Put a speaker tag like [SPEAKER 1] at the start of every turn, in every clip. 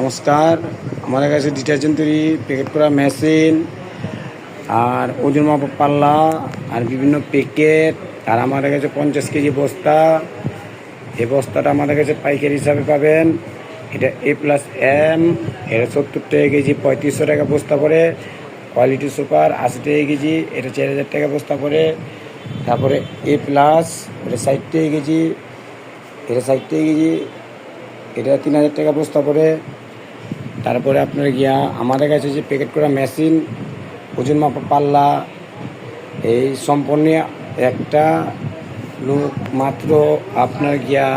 [SPEAKER 1] নমস্কার। আমাদের কাছে ডিটারজেন্ট তৈরি প্যাকেট করা মেশিন, আর ওজন মাপা পাল্লা, আর বিভিন্ন প্যাকেট, আর আমাদের কাছে পঞ্চাশ কেজি বস্তা। এই বস্তাটা আমাদের কাছে পাইকারি হিসাবে পাবেন। এটা এ প্লাস এম এটা সত্তর টাকা কেজি, পঁয়ত্রিশশো টাকা বস্তা পরে কোয়ালিটি সুপার আশি টাকা কেজি, এটা চার হাজার টাকা বস্তা পরে তারপরে এ প্লাস এটা ষাট টাকা কেজি, এটা ষাট টাকা কেজি, এটা তিন হাজার টাকা বস্তা পড়ে। তারপরে আপনার গিয়া আমাদের কাছে যে প্যাকেট করা মেশিন ওজন মাপা পাল্লা, এই সম্পূর্ণ একটা লোক মাত্র আপনার গিয়া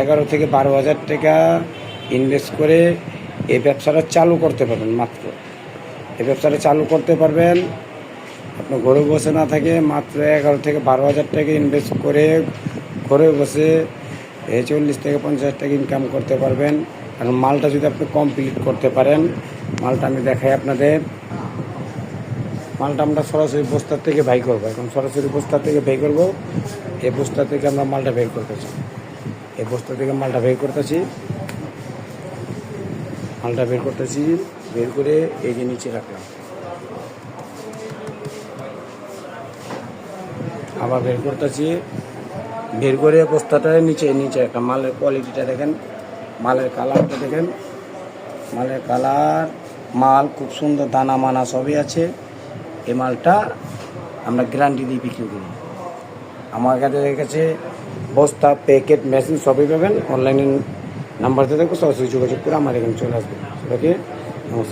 [SPEAKER 1] এগারো থেকে বারো হাজার টাকা ইনভেস্ট করে এই ব্যবসাটা চালু করতে পারবেন মাত্র। এই ব্যবসাটা চালু করতে পারবেন, আপনার ঘরে বসে না থাকে, মাত্র এগারো থেকে বারো হাজার টাকা ইনভেস্ট করে ঘরে বসে চল্লিশ থেকে পঞ্চাশ টাকা ইনকাম করতে পারবেন। কারণ মালটা যদি আপনি কমপ্লিট করতে পারেন, মালটা আমি দেখাই আপনাদের। মালটা আমরা সরাসরি বস্তার থেকে ভাই করব। এখন সরাসরি বস্তার থেকে বের করব। এই বস্তা থেকে আমরা মালটা বের করতেছি। এই বস্তা থেকে মালটা বের করতেছি। মালটা বের করতেছি। বের করে এই যে নিচে রাখলাম। আবার বের করতেছি। বের করে বস্তাটার নিচে নিচে একটা মালের কোয়ালিটিটা দেখেন। মালের কালারটা দেখেন। মালের কালার, মাল খুব সুন্দর, দানা মানা সবই আছে। এই মালটা আমরা গ্যারান্টি দিয়ে বিক্রি করি। আমার কাছে কাছে বস্তা, প্যাকেট, মেশিন সবই পাবেন। অনলাইনে নাম্বার দিয়ে দেখব সরাসরি যোগাযোগ করে আমার এখানে চলে আসবে। ওকে? নমস্কার।